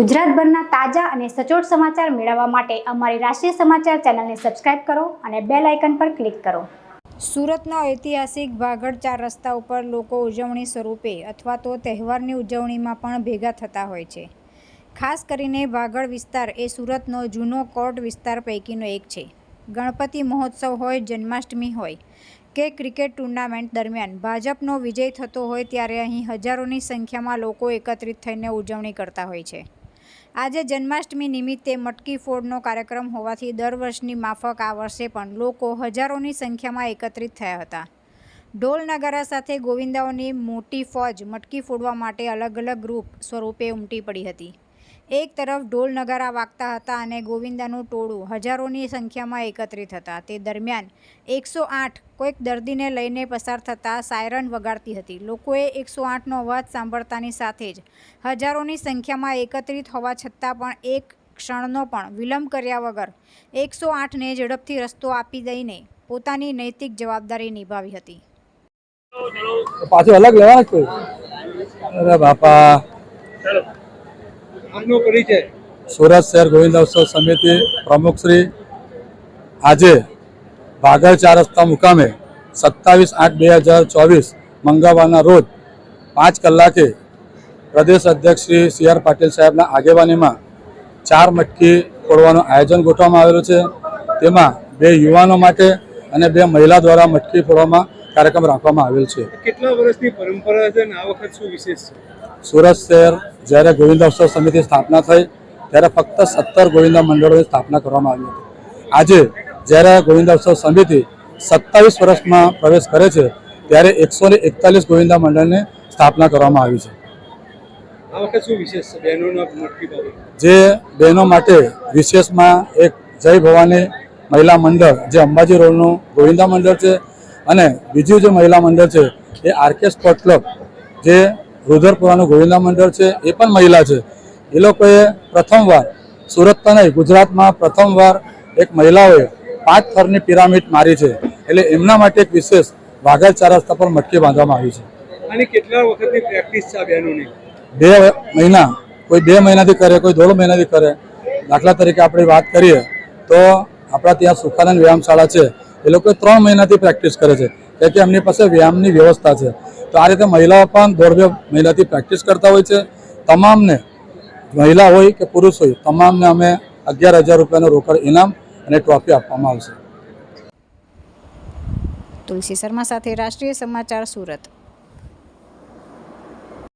ગુજરાતભરના તાજા અને સચોટ સમાચાર મેળવવા માટે અમારી રાષ્ટ્રીય સમાચાર ચેનલને સબસ્ક્રાઇબ કરો અને બેલ આઇકન પર ક્લિક કરો. સુરતના ઐતિહાસિક વાઘડ ચાર રસ્તા ઉપર લોકો ઉજવણી સ્વરૂપે અથવા તો તહેવારની ઉજવણીમાં પણ ભેગા થતા હોય છે. ખાસ કરીને ભાગળ વિસ્તાર એ સુરતનો જૂનો કોર્ટ વિસ્તાર પૈકીનો એક છે. ગણપતિ મહોત્સવ હોય, જન્માષ્ટમી હોય કે ક્રિકેટ ટુર્નામેન્ટ દરમિયાન ભાજપનો વિજય થતો હોય ત્યારે અહીં હજારોની સંખ્યામાં લોકો એકત્રિત થઈને ઉજવણી કરતા હોય છે. આજે જન્માષ્ટમી નિમિત્તે મટકી ફોડનો કાર્યક્રમ હોવાથી દર વર્ષની માફક આ વર્ષે પણ લોકો હજારોની સંખ્યામાં એકત્રિત થયા હતા. ઢોલ નગારા સાથે ગોવિંદાઓની મોટી ફોજ મટકી ફોડવા માટે અલગ અલગ ગ્રુપ સ્વરૂપે ઉમટી પડી હતી. એક તરફ ઢોલ નગારા વાગતા હતા અને ગોવિંદાનું ટોળું હજારોની સંખ્યામાં એકત્રિત હતા. તે દરમિયાન એકસો આઠ કોઈક દર્દીને લઈને પસાર થતાં સાયરન વગાડતી હતી. લોકોએ એકસો આઠનો અવાજ સાંભળતાની સાથે જ હજારોની સંખ્યામાં એકત્રિત હોવા છતાં પણ એક ક્ષણનો પણ વિલંબ કર્યા વગર એકસો આઠને ઝડપથી રસ્તો આપી દઈને પોતાની નૈતિક જવાબદારી નિભાવી હતી. પાછું અલગ લેવાના અરે બાપા. આપનો પરિચય. સુરત શહેર ગોવિંદોત્સવ સમિતિ પ્રમુખશ્રી આજે ભાગળ ચાર રસ્તા મુકામે સત્તાવીસ આઠ બે હજાર ચોવીસ મંગળવારના રોજ પાંચ કલાકે પ્રદેશ અધ્યક્ષ શ્રી સી આર પાટીલ સાહેબના આગેવાનીમાં ચાર મટકી ફોડવાનું આયોજન ગોઠવવામાં આવેલું છે. તેમાં બે યુવાનો માટે અને બે મહિલા દ્વારા મટકી ફોડવામાં કાર્યક્રમ રાખવામાં આવેલ છે. કેટલા વર્ષની પરંપરા છે અને આ વખત શું વિશેષ છે? સુરત શહેર જ્યારે ગોવિંદોત્સવ સમિતિ સ્થાપના થઈ ત્યારે ફક્ત સત્તર ગોવિંદા મંડળોની સ્થાપના કરવામાં આવી હતી. આજે જ્યારે ગોવિંદોત્સવ સમિતિ સત્તાવીસ વર્ષમાં પ્રવેશ કરે છે ત્યારે એકસો ને એકતાલીસ ગોવિંદા મંડળની સ્થાપના કરવામાં આવી છે. જે બહેનો માટે વિશેષમાં એક જય ભવાની મહિલા મંડળ જે અંબાજી રોડનું ગોવિંદા મંડળ છે અને બીજું જે મહિલા મંડળ છે એ આરકે સ્પોર્ટ ક્લબ જે રુદ્રપુરાનું ગોવિંદા મંડળ છે એ પણ મહિલા છે. એ લોકોએ પ્રથમવાર સુરત તો નહીં ગુજરાતમાં પ્રથમવાર એક મહિલાઓએ પાંચ થરની પિરામિડ મારી છે. એટલે એમના માટે એક વિશેષ વાઘા ચાર રસ્તા પર મટકી બાંધવામાં આવી છે. અને કેટલા વખતની પ્રેક્ટિસ છે બહેનોની? બે મહિના કોઈ બે મહિનાથી કરે કોઈ દોઢ મહિનાથી કરે. દાખલા તરીકે આપણે વાત કરીએ તો આપણા ત્યાં સુખાનંદ વ્યાયામશાળા છે. એ લોકો ત્રણ મહિનાથી પ્રેક્ટિસ કરે છે. કે એમની પાસે વ્યાયામની વ્યવસ્થા છે. તો આ રીતે મહિલાઓ પણ દોઢ બે મહિનાથી પ્રેક્ટિસ કરતા હોય છે. તમામને મહિલા હોય કે પુરુષ હોય, તમામને અમે અગિયાર હજાર રૂપિયાનું રોકડ ઇનામ અને ટ્રોફી આપવામાં આવશે. તુલસી શર્મા સાથે રાષ્ટ્રીય સમાચાર સુરત.